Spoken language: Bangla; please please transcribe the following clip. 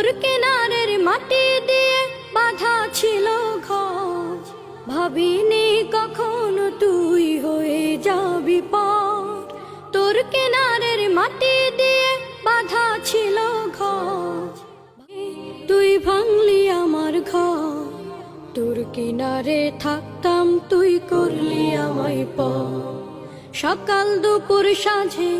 তোর কেনারের মাটি দিয়ে বাধা ছিল ঘর ভাবিনি কখনো তুই হয়ে যাবি পর তোর কেনারের মাটি দিয়ে বাধা ছিল ঘর তুই ভাঙলি আমার ঘর তোর কিনারে থাকতাম তুই করলি আমায় প সকাল দুপুর সাঁঝে